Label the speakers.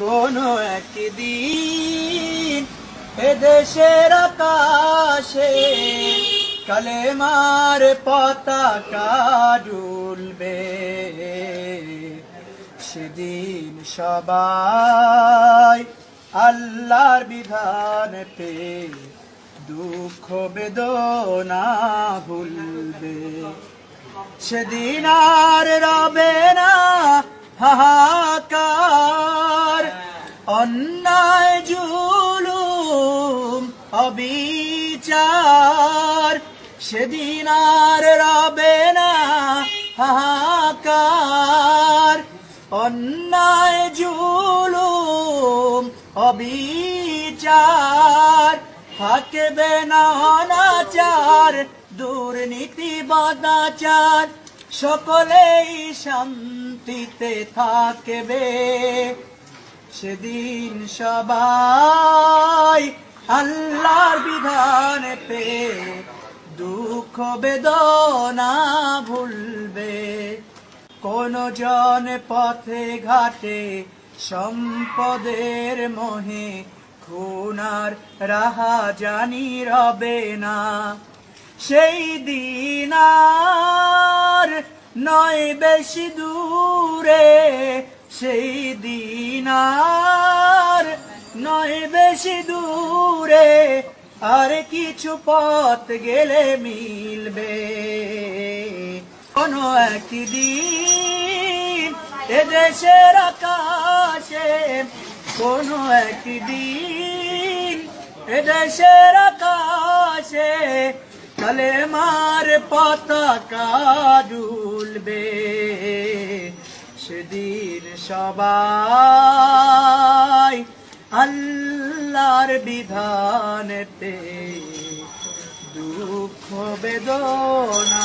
Speaker 1: কোনো একদিন এদেশের আকাশে কালেমার পতাকা ডুলবে সেদিন সবাই আল্লাহর বিধান পে দুঃখ বেদনা ভুলবে। সেদিন আর রবে না হাহাকার অন্যায় জুলুম, অবিচার। সেদিন আর রবে না হাহাকার। অন্যায় জুলুম, অবিচার। থাকবে না অনাচার, দুর্নীতি, বদাচার। সকলেই শান্তিতে থাকবে। সেদিন সবাই আল্লাহর বিধান পে দুঃখ বেদনা ভুলবে। কোন জন পথে ঘাটে সম্পদের মোহে খুনার রাহা জানি রবে না। সেই দিন আর নয় বেশি দূরে সেই দিন আর নয় বেশি দূরে, আর কিছু পথ গেলে মিলবে। কোনো একদিন এদেশের আকাশে, কোনো একদিন এদেশের আকাশে কালেমার পতাকা দুলবে সেদিন সবাই আল্লাহর বিধানেতে দুঃখ বেদনা